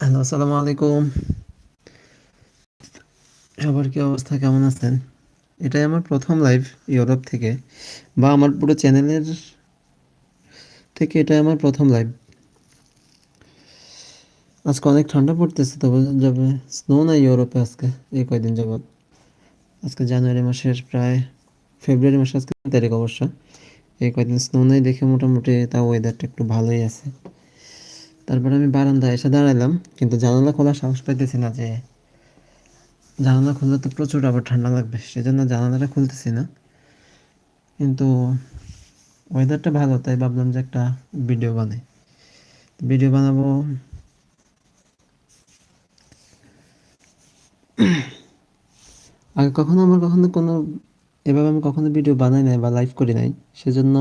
Hello, আসসালামু আলাইকুম। সবার কি অবস্থা? কেমন আছেন? এটাই আমার প্রথম লাইভ ইউরোপ থেকে, বা আমার পুরো চ্যানেলের থেকে এটাই আমার প্রথম লাইভ আজকে অনেক ঠান্ডা পড়তেছে, তবে যাবে। স্নো নাই ইউরোপে আজকে, এই কয়দিন যাবৎ। আজকে জানুয়ারি মাসের প্রায় ফেব্রুয়ারি মাসে আজকে তারিখ অবশ্য। এই কয়দিন স্নো নাই দেখে মোটামুটি, তাও ওয়েদারটা একটু ভালোই আছে। তারপরে আমি বারান্দায় এসে দাঁড়ালাম কিন্তু জানালা খোলার সাহস পাইতেছি না যে জানালা খুললে তো প্রচুর আবার ঠান্ডা লাগবে, সেজন্য জানালাটা খুলতেছি না। কিন্তু ওয়েদারটা ভালো, তাই ভাবলাম যে একটা ভিডিও বানাই। ভিডিও বানাবো। আগে কখনো আমার কখনো কোনো, এভাবে আমি কখনো ভিডিও বানাই নাই বা লাইভ করি নাই সেজন্য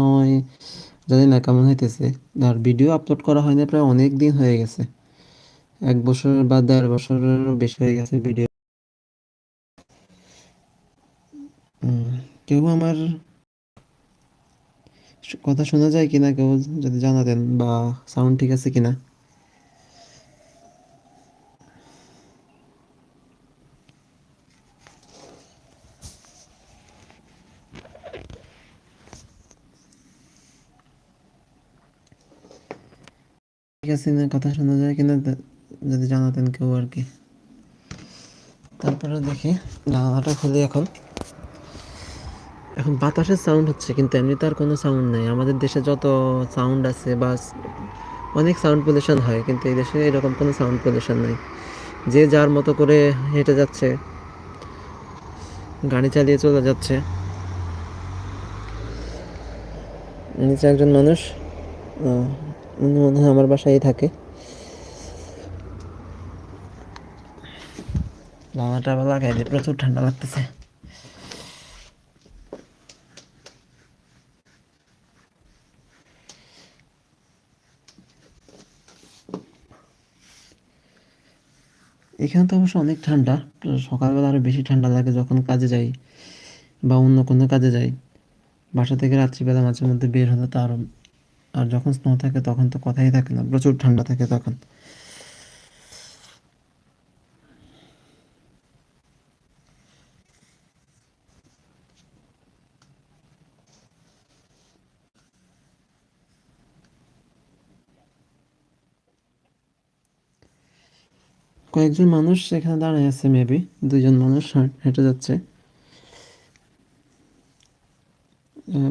জানি না কেমন হইতেছে আর ভিডিও আপলোড করা হয় না, প্রায় অনেক দিন হয়ে গেছে। এক বছর বা দেড় বছরের বেশি হয়ে গেছে ভিডিও কেউ আমার কথা শোনা যায় কিনা, কেউ যদি জানাতেন বা সাউন্ড ঠিক আছে কিনা। আছে কথা শোনা যায় কিনা যদি জানাতেন কেউ আর কি। তারপরে দেখি, জানালাটা খুলি এখন। এখন বাতাসের সাউন্ড হচ্ছে, কিন্তু এমনিতে আর কোনো সাউন্ড নেই। আমাদের দেশে যত সাউন্ড আছে বা অনেক সাউন্ড পলিউশন হয়, কিন্তু এই দেশে এরকম কোনো সাউন্ড পলিউশন নেই। যে যার মতো করে হেঁটে যাচ্ছে, গাড়ি চালিয়ে চলে যাচ্ছে। নিচে একজন মানুষ আমার বাসায় থাকে। প্রচুর ঠান্ডা লাগতেছে। এখানে তো অবশ্য অনেক ঠান্ডা, সকালবেলা আরও বেশি ঠান্ডা লাগে যখন কাজে যাই বা অন্য কোনো কাজে যাই। বাসা থেকে রাত্রিবেলা মাঝে মধ্যে বের হলে তো আরও আর যখন স্নো থাকে তখন তো কথাই থাকে না, প্রচুর ঠান্ডা থাকে তখন। কয়েকজন মানুষ সেখানে দাঁড়িয়ে আছে মেবি দুজন মানুষ হেঁটে যাচ্ছে।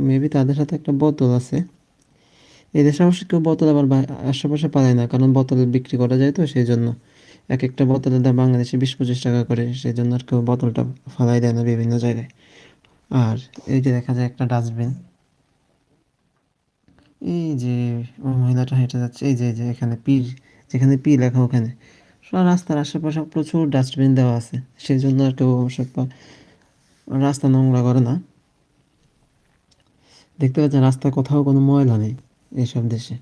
মেবি তাদের সাথে একটা বোতল আছে। এই দেশে অবশ্য কেউ বোতল আবার আশেপাশে পায় না, কারণ বোতল বিক্রি করা যায় তো সেই জন্য এক একটা বোতলের দাম বাংলাদেশে বিশ পঁচিশ টাকা করে সেই জন্য আর কেউ বোতলটা ফালাই দেয় না বিভিন্ন জায়গায়। আর এই যে দেখা যায় একটা ডাস্টবিন। এই যে মহিলাটা হেঁটে যাচ্ছে, এই যে যে এখানে পি যেখানে পি লেখা ওখানে। রাস্তার আশেপাশে প্রচুর ডাস্টবিন দেওয়া আছে সেই জন্য আর কেউ অবশ্য রাস্তা নোংরা করে না। দেখতে পাচ্ছেন রাস্তায় কোথাও কোনো ময়লা নেই। এইসব দেশে।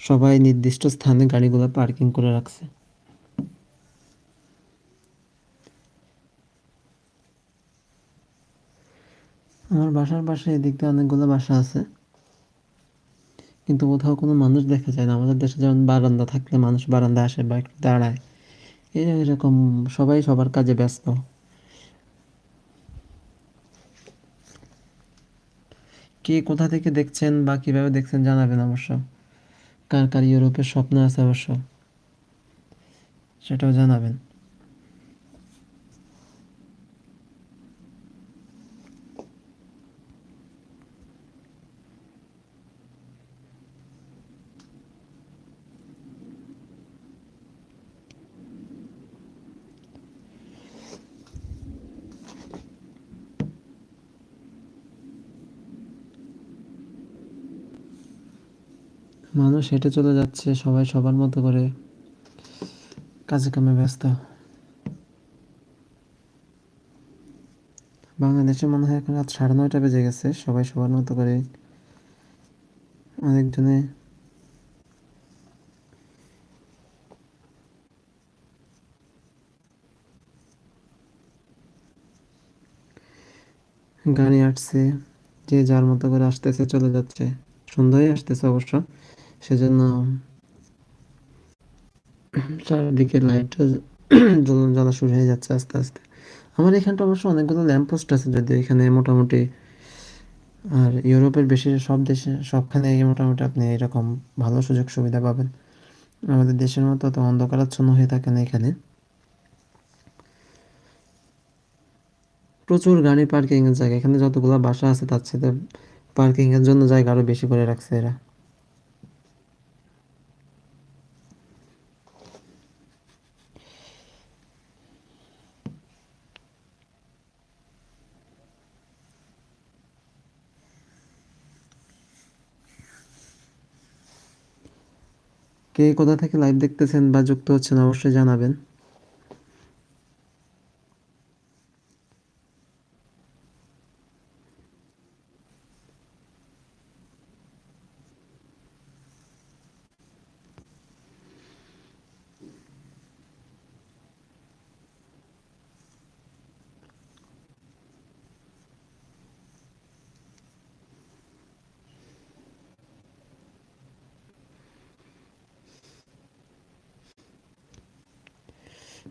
সবাই নির্দিষ্ট স্থানে গাড়িগুলো পার্কিং করে রাখছে। আমার বাসার পাশে এদিক দিয়ে অনেকগুলো বাসা আছে। কিন্তু কোথাও কোনো মানুষ দেখা যায় না। আমাদের দেশে যেমন বারান্দা থাকলে মানুষ বারান্দা আসে বা একটু দাঁড়ায়। এরকম সবাই সবার কাজে ব্যস্ত। কে কোথা থেকে দেখছেন বা কীভাবে দেখছেন জানাবেন অবশ্য। কার কার ইউরোপের স্বপ্ন আছে অবশ্য। সেটাও জানাবেন। মানুষ হেঁটে চলে যাচ্ছে, সবাই সবার মতো করে কাজে কামে ব্যস্ত। বাংলাদেশে মনে হয় এখন রাত সাড়ে নয়টা বেজে গেছে, সবাই সবার মতো করে অনেকজনে গাড়ি আসছে যে যার মতো করে আসতেছে, চলে যাচ্ছে। সন্ধ্যায় আসতেছে অবশ্য। সেজন্য চারিদিকে লাইট জ্বলন জ্বলা শুরু হয়ে যাচ্ছে আস্তে আস্তে। আমার এখানটা অবশ্য অনেকগুলো ল্যাম্পপোস্ট আছে যদি এখানে মোটামুটি আর ইউরোপের বেশি সব দেশে, সবখানে মোটামুটি আপনি এরকম ভালো সুযোগ সুবিধা পাবেন। আমাদের দেশের মতো তো অন্ধকারাচ্ছন্ন হয়ে থাকে না এখানে। প্রচুর গাড়ি পার্কিং এর জায়গা। এখানে যতগুলো বাসা আছে তার সাথে পার্কিং এর জন্য জায়গা আরও বেশি করে রাখছে এরা। কে কোথা থেকে লাইভ দেখতেছেন বা যুক্ত হচ্ছেন অবশ্যই জানাবেন।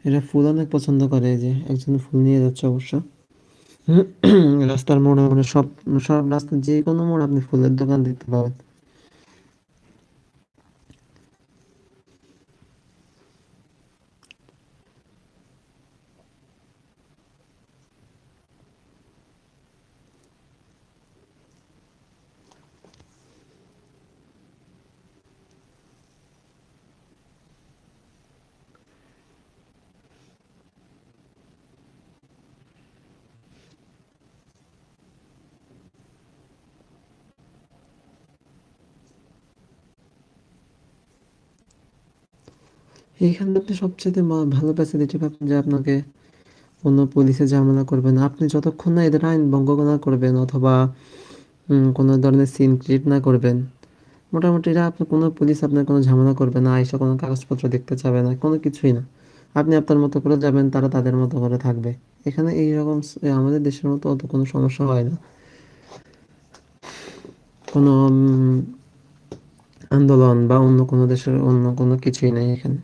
এরা ফুল অনেক পছন্দ করে যে, একজন ফুল নিয়ে যাচ্ছে অবশ্য। রাস্তার মোড়ে মানে সব সব রাস্তার যে কোনো মোড় আপনি ফুলের দোকান দেখতে পাবেন। এইখানে আপনি সবচেয়ে ভালো ফ্যাসিলিটি পাবেন যে আপনাকে কোনো পুলিশে ঝামেলা করবে না। আপনি যতক্ষণ না এদের আইন ভঙ্গ না করবেন অথবা কোনো ধরনের সিন ক্রিয়েট না করবেন, মোটামুটি এরা আপনার কোনো পুলিশ আপনার কোনো ঝামেলা করবে না আইসা কোনো কাগজপত্র দেখতে চাবে না, কোনো কিছুই না। আপনি আপনার মতো করে যাবেন, তারা তাদের মতো করে থাকবে। এখানে এইরকম আমাদের দেশের মতো অত কোনো সমস্যা হয় না। কোনো আন্দোলন বা অন্য কোনো দেশের অন্য কোনো কিছুই নেই এখানে।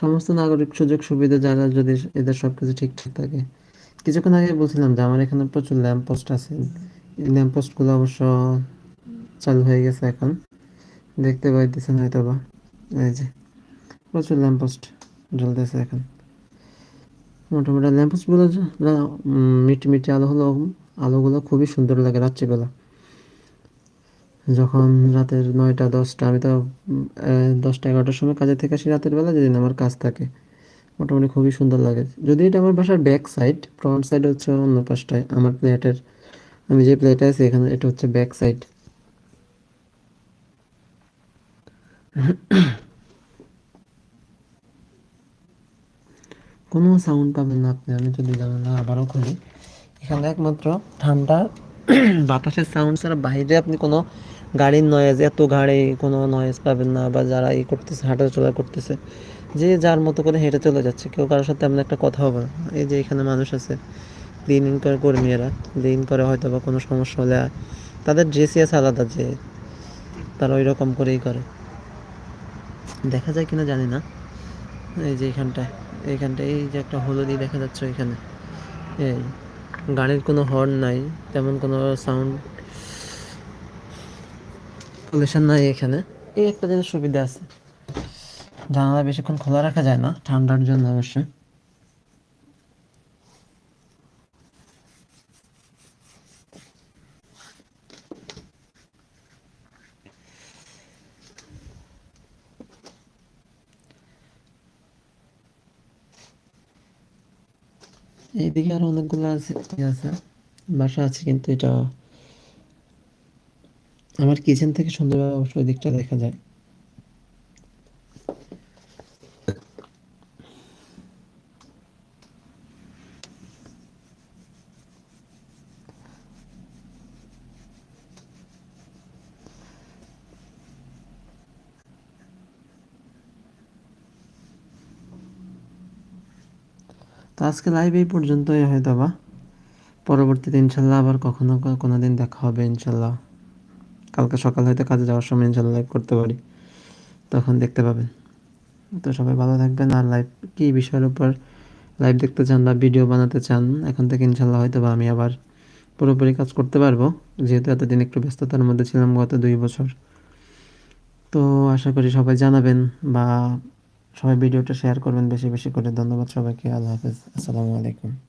সমস্ত নাগরিক সুযোগ সুবিধা যারা যদি এদের সবকিছু ঠিকঠাক থাকে। কিছুক্ষণ আগে বলছিলাম যে আমার এখানে প্রচুর ল্যাম্প পোস্ট আছে। এই ল্যাম্প পোস্টগুলো অবশ্য চালু হয়ে গেছে এখন। দেখতে পাইতেছেন হয়তো বা এই যে, প্রচুর ল্যাম্প পোস্ট জ্বলতেছে এখন। মোটামুটি ল্যাম্প পোস্টগুলো মিটি মিটি আলো হলো, আলোগুলো খুবই সুন্দর লাগে রাত্রিবেলা। যখন রাতের নয়টা, দশটা, আমি তো দশটা, এগারোটার সময় কাজে থেকে আসি রাতের বেলা, যেদিন আমার কাজ থাকে। মোটামুটি খুবই সুন্দর লাগে। যদি এটা আমার বাসার ব্যাক সাইড ফ্রন্ট সাইড হচ্ছে অন্য পাশটায়, আমার প্লেটের আমি যে প্লেটে আছি এখানে, এটা হচ্ছে ব্যাক সাইড কোনো সাউন্ড পাবেন না আপনি, আমি যদি জানালা আবারও খুলি। এখানে একমাত্র ঠান্ডা, বাতাসের সাউন্ড ছাড়া বাইরে আপনি কোনো গাড়ির নয়েজ এত গাড়ি, কোনো নয়েজ পাবেন না বা যারা ই করতেছে হাঁটা চলা করতেছে, যে যার মতো করে হেঁটে চলে যাচ্ছে, কেউ কারোর সাথে এমন একটা কথা হবে না। এই যে এখানে মানুষ আছে ইন করে কর্মীরা ক্লিন করে হয়তো বা কোনো সমস্যা হলে তাদের ড্রেসই আছে আলাদা, যে তারা ওই রকম করেই করে। দেখা যায় কিনা জানি না। এই যে এখানটায় এইখানটায় এই যে একটা হলুদি দেখা যাচ্ছে এখানে এই, গাড়ির কোনো হর্ন নাই, তেমন কোনো সাউন্ড পলিউশন নাই এখানে এই একটা জিনিস সুবিধা আছে জানালা বেশিক্ষণ খোলা রাখা যায় না ঠান্ডার জন্য অবশ্যই এইদিকে আরও অনেকগুলো আছে আছে বাসা আছে কিন্তু এটা আমার কিচেন থেকে সুন্দরভাবে অবশ্যই দিকটা দেখা যায়। তো আজকে লাইভ এই পর্যন্তই হয়তো বা পরবর্তীতে ইনশাল্লাহ আবার কখনো কোনো দিন দেখা হবে ইনশাল্লাহ। কালকে সকাল হয়তো কাজে যাওয়ার সময় ইনশাল্লাহ লাইভ করতে পারি। তখন দেখতে পাবেন। তো সবাই ভালো থাকবেন। আর লাইভ কী বিষয়ের উপর লাইভ দেখতে চান বা ভিডিও বানাতে চান, এখন থেকে ইনশাল্লাহ হয়তো বা আমি আবার পুরোপুরি কাজ করতে পারব। যেহেতু এতদিন একটু ব্যস্ততার মধ্যে ছিলাম গত দুই বছর। তো আশা করি সবাই জানাবেন বা সবাই ভিডিওটা শেয়ার করবেন বেশি বেশি করে। ধন্যবাদ সবাইকে। আল্লাহ হাফেজ। আসসালামু আলাইকুম।